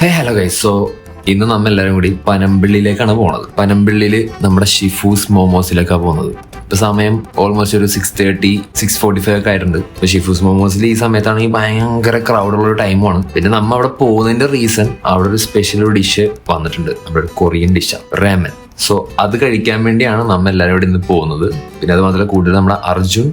ഹേ hello guys so ഇന്ന് നമ്മ എല്ലാരും കൂടി പനമ്പിള്ളിയിലേക്കാണ് പോണത്. പനമ്പിള്ളിയിൽ നമ്മുടെ ഷിഫൂസ് മോമോസിലേക്കാണ് പോകുന്നത് ഇപ്പൊ സമയം ഓൾമോസ്റ്റ് ഒരു six thirty six forty five ഒക്കെ ആയിട്ടുണ്ട്. ഇപ്പൊ ഷിഫൂസ് മോമോസിൽ ഈ സമയത്താണെങ്കിൽ ഭയങ്കര ക്രൗഡ് ഉള്ള ഒരു ടൈമാണ് പിന്നെ നമ്മ അവിടെ പോകുന്നതിന്റെ റീസൺ അവിടെ ഒരു സ്പെഷ്യൽ ഡിഷ് വന്നിട്ടുണ്ട്. നമ്മുടെ ഒരു കൊറിയൻ ഡിഷാണ് റേമൻ സോ അത് കഴിക്കാൻ വേണ്ടിയാണ് നമ്മ എല്ലാവരും ഇവിടെ ഇന്ന് പോകുന്നത്. പിന്നെ അത് മാത്രമല്ല കൂടുതൽ നമ്മുടെ അർജുൻ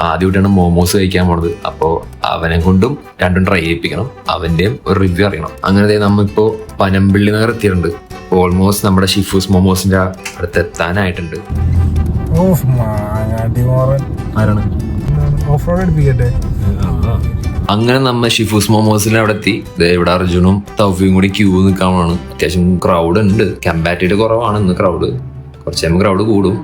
ആദ്യമായിട്ടാണ് മോമോസ് കഴിക്കാൻ പോണത്. അപ്പോൾ അവനെ കൊണ്ടും രണ്ടും ട്രൈ ചെയ്യിപ്പിക്കണം. അവന്റെയും ഒരു റിവ്യൂ അറിയണം. അങ്ങനെ ദേ നമ്മിപ്പോ പനമ്പിള്ളി നഗർ എത്തിയിട്ടുണ്ട്. ഓൾമോസ്റ്റ് നമ്മുടെ ഷിഫൂസ് മോമോസിന്റെ അടുത്ത് എത്താനായിട്ടുണ്ട് അങ്ങനെ നമ്മൾ ഷിഫൂസ് മോമോസിന്റെ അവിടെ എത്തി. ഇവിടെ അർജുനും തൗഫിയും കൂടി ക്യൂ നിൽക്കാനാണ് അത്യാവശ്യം ക്രൗഡ് ഉണ്ട്. കമ്പാറ്റീവ് കുറവാണ് ഇന്ന് ക്രൗഡ് കുറച്ച് നമുക്ക് ക്രൗഡ് കൂടും.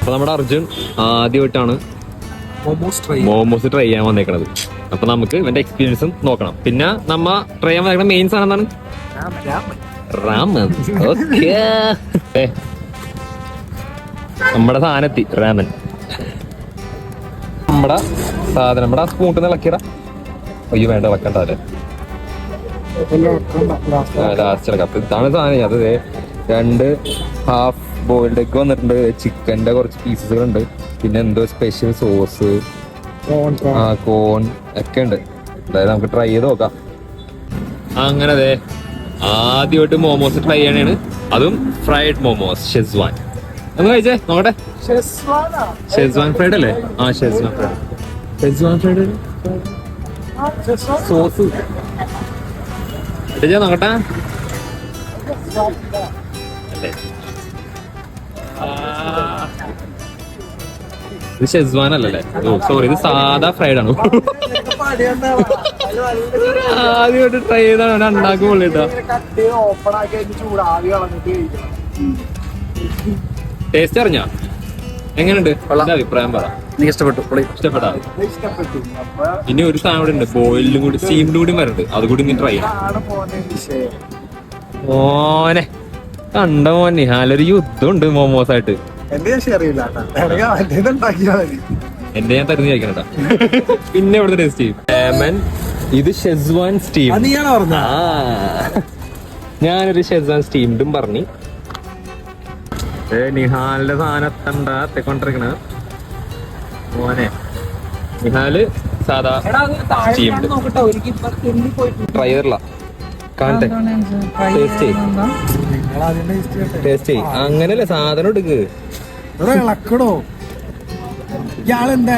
അപ്പൊ നമ്മുടെ അർജുൻ ആദ്യമായിട്ടാണ് മോമോസ് ട്രൈ മോമോസ് ട്രൈ ചെയ്യാൻ വന്നേക്കണത്. അപ്പൊ നമുക്ക് ഇവന്റെ എക്സ്പീരിയൻസും നോക്കണം. പിന്നെ നമ്മ ട്രൈ ചെയ്യാൻ വന്നേക്കണ മെയിൻ സാധനം എന്താണ്? റാമൻ ഓക്കേ നമ്മുടെ സാധനത്തി റാമൻ നമ്മുടെ സാധനം. നമ്മുടെ സ്പൂട്ട് ഇളക്കിയറ അയ്യോ വേണ്ട ഇളക്കണ്ട അല്ലേ ലാസ്റ്റ് ഇളക്കാം. ഇതാണ് സാധനം. അത് രണ്ട് ഹാഫ് ബോയിൽഡ് എഗ് വന്നിട്ടുണ്ട്. ചിക്കന്റെ കുറച്ച് പീസസുകൾ ഉണ്ട് പിന്നെ എന്തോ സ്പെഷ്യൽ സോസ് ആ കോൺ ഒക്കെ ഉണ്ട്. അതായത് നമുക്ക് ട്രൈ ചെയ്ത് നോക്കാം. അങ്ങനെ അതെ ആദ്യമായിട്ട് മോമോസ് ട്രൈ ചെയ്യണേണ്. അതും ഫ്രൈഡ് മോമോസ് ഷെസ്വാൻ നമ്മൾ കഴിച്ചേ നോക്കട്ടെ. ഷെസ്വാൻ ഫ്രൈഡ് അല്ലേ? ആ Schezwan fried Schezwan fried sauce ഇട്ടേ നോക്കട്ടെ. ഇത് ഷെസ്വാൻ അല്ലല്ലേ ഓ സോറി ഇത് സാധാ ഫ്രൈഡ് ആണ് ആദ്യമായിട്ട് ട്രൈ ചെയ്താണ് ഉണ്ടാക്കി പൊള്ളിട്ടാ ടേസ്റ്റ് അറിഞ്ഞാ? എങ്ങനെയുണ്ട്? അഭിപ്രായം പറ. നീ ഇഷ്ടപ്പെട്ടു. ഇഷ്ടപ്പെട്ടാ? ഇനി ഒരു സാധനം കൂടി ഉണ്ട് ബോയിലും കൂടി സ്റ്റീമിലും കൂടി വരുന്നുണ്ട് അത് കൂടി നീ ട്രൈ ചെയ്യാം. മോനെ കണ്ട മോനെ നല്ലൊരു യുദ്ധമുണ്ട് മോമോസായിട്ട്. മോമോസ് ആയിട്ട് എന്റെ ഞാൻ ഷെയർ ചെയ്യില്ല കേട്ടോ മറ്റേത് ഉണ്ടാക്കിയാ മതി. എന്റെ ഞാൻ തരുന്ന കഴിക്കണട്ടാ പിന്നെ ഇവിടുത്തെ ടേസ്റ്റ് ചെയ്യും? ലെമൺ ഇത് ഷെസ്വാൻ സ്റ്റീം. അത് നീയാണ് പറഞ്ഞ ആ. ഞാനൊരു ഷെസ്വാൻ സ്റ്റീംഡും പറഞ്ഞു. ഏ നിഹാലിന്റെ സാധനം തെക്കൊണ്ടിരിക്കണ? മോനെ. നിഹാൽ സാധാ സ്റ്റീംഡ്. ട്രൈ ചെയ്തില്ല കാണട്ടെ ടേസ്റ്റ് ചെയ് നിങ്ങൾ ആദ്യം ടേസ്റ്റ് ചെയ്യട്ടെ ടേസ്റ്റ് ചെയ് അങ്ങനല്ലേ സാധനം എടുക്ക്. ഇവിടെ ഇളക്കടോ. ഇയാളെന്താ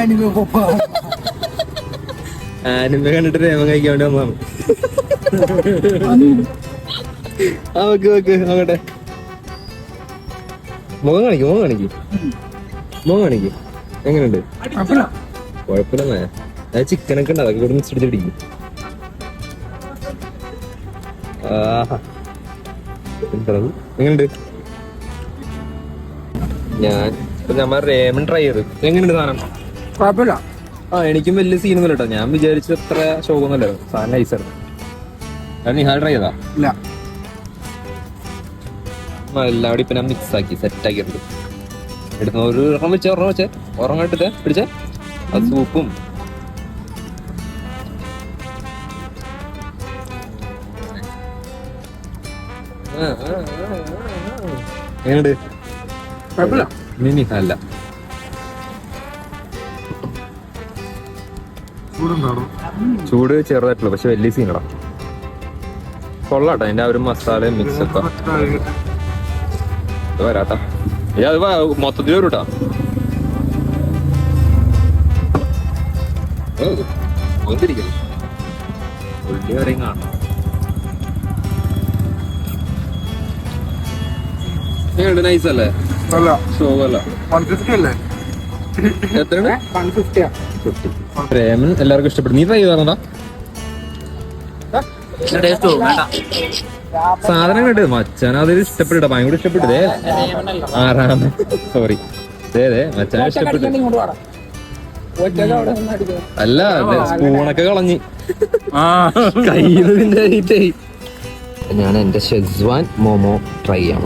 ആനിമ കണ്ടിട്ട് രേമ കഴിക്കാൻ വേണ്ടി വന്നതാണ്. ആ മുഖം കാണിക്കും മുഖം കാണിക്കും. മുഖം കാണിക്കും. എങ്ങനെയുണ്ട്? കുഴപ്പമില്ലെന്നേ. അത് ചിക്കനൊക്കെ ഉണ്ട് അതൊക്കെ കൂടെ മിക്സ് എന്താണ്? എങ്ങനെയുണ്ട്? ഞാൻ ഞമ്മ റേമൻ ട്രൈ ചെയ്ത് എങ്ങനെയുണ്ട് സാധനം? കുഴപ്പമില്ല. ആ എനിക്കും വലിയ സീനൊന്നും കേട്ടോ. ഞാൻ വിചാരിച്ചു അത്ര ശോകമൊന്നുമല്ലോ സാധനം നൈസായിരുന്നു നിഹാൽ ട്രൈ ചെയ്താ ഇല്ല. ആ, എല്ലാം കൂടി ഇപ്പൊ ഞാൻ മിക്സ് ആക്കി സെറ്റ് ആക്കിയിട്ടുണ്ട് എടുത്ത. ഒരു ഒരെണ്ണം വെച്ചേ ഒരെണ്ണം വെച്ചേ. എടുത്തേ പിടിച്ചേ. അത് സൂപ്പും. എങ്ങനെയുണ്ട്? കുഴപ്പമില്ല. മിനി അല്ല ചൂട് ചെറുതായിട്ടുള്ളു പക്ഷെ വലിയ സീനടാ. കൊള്ളാട്ടോ അതിന്റെ ആ ഒരു മസാല മിക്സ് ഒക്കെ വരാട്ടാ. അത് മൊത്തത്തിൽ വരൂട്ടാ. കേട്ടാ ഒന്നിരിക്കൽ ഉള്ളി വരെയും നൈസ് അല്ലേ? പ്രേമൻ എല്ലാവർക്കും ഇഷ്ടപ്പെടും നീ ട്രൈ ചെയ്താ സാധനം കണ്ട്. മച്ചാൻ അത് ഇഷ്ടപ്പെട്ടു ഭയങ്കര ഇഷ്ടപ്പെട്ടു. ആറാമ സോറി അതെ അതെ മച്ചാൻ ഇഷ്ടപ്പെട്ടു. അല്ല സ്പൂണൊക്കെ കളഞ്ഞ്. കയ്യിൽ ഞാൻ എന്റെ ഷെസ്വാൻ മോമോ ട്രൈ ചെയ്യാൻ.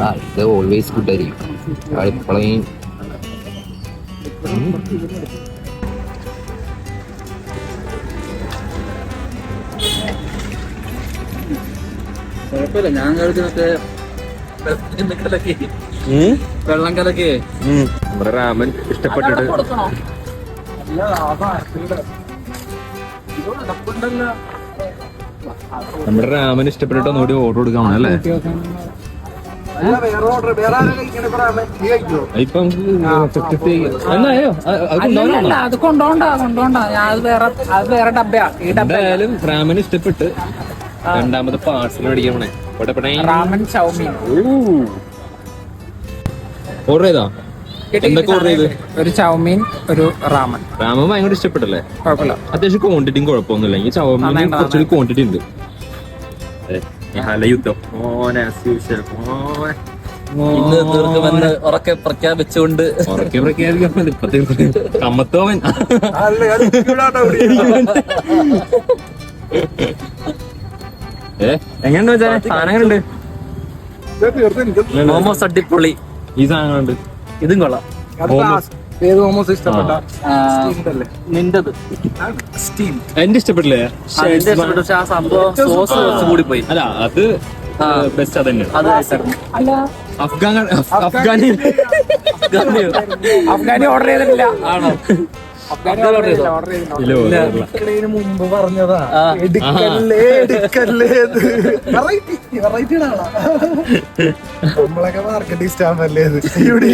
ആ, ഇത് ഓൾവേസ് ഗുഡ് ആയിരിക്കും. ഇപ്പോഴേയും കുഴപ്പമില്ല ഞാൻ കഴിക്കുന്നൊക്കെ വെള്ളം കലക്കി. നമ്മുടെ രാമൻ ഇഷ്ടപ്പെട്ടിട്ട് നല്ല ലാഭമാണ് നമ്മുടെ രാമൻ ഇഷ്ടപ്പെട്ടിട്ട് ഒന്നുകൂടി ഓർഡർ കൊടുക്കണം അല്ലേ? ഇപ്പൊ എന്നായോ? അല്ല അത് കൊണ്ടോണ്ട കൊണ്ടോണ്ട ഞാൻ അത് വേറെ അത് വേറെ ഡബ്ബയാ. ഈ രാമൻ ഇഷ്ടപ്പെട്ട് രണ്ടാമത് പാർസൽ ഇവിടെ ഇവിടെ ചൗമീൻ. ഓർഡർ ചെയ്ത്? ഒരു ചൗമീൻ ഒരു റാമൻ. റാമൻ ഭയങ്കര ഇഷ്ടപ്പെട്ടല്ലേ കുഴപ്പമില്ല. അത്യാവശ്യം ക്വാണ്ടിറ്റിയും കുഴപ്പമൊന്നുമില്ല. ഈ ചൗമീൻ കുറച്ചൊരു ക്വാണ്ടിറ്റി ഉണ്ട്. ഹലയുദ്ധം. ഓനെ ഇന്ന് തീർക്കുമെന്ന് ഉറക്കെ പ്രഖ്യാപിച്ചുകൊണ്ട്. ഉറക്കെ പ്രഖ്യാപിക്കാൻ ഇപ്പത്തെ കമ്മത്തോവൻ ഏ? എങ്ങനെയുണ്ട് വെച്ചാൽ സാധനം എങ്ങനെയുണ്ട് തീർത്ത് എനിക്ക് മോമോസ് അടിപൊളി. ഈ സാധനങ്ങളുണ്ട്. ഇതും കൊള്ളാം. ഏത് മോമോസ് ഇഷ്ടപ്പെട്ട Steamed അല്ലേ? നിന്റത്. സ്റ്റീം എന്റെ ഇഷ്ടപ്പെട്ടില്ലേ? അതിന്റെ ഇഷ്ടപ്പെട്ട. പക്ഷെ ആ സംഭവം സോസ് കുറച്ച് കൂടി പോയി അല്ല അത് ബെസ്റ്റ് അതന്നെ. അത് അല്ല. അഫ്ഗാൻ അഫ്ഗാനി അഫ്ഗാനി ഓർഡർ ചെയ്തിട്ടില്ല. ആണോ? മുമ്പ് പറഞ്ഞതാ. എടുക്കല്ലേ എടുക്കല്ലേ നമ്മളൊക്കെ മാർക്കറ്റിംഗ് സ്റ്റാഫ് അല്ലേ ഇത്? ഇവിടെ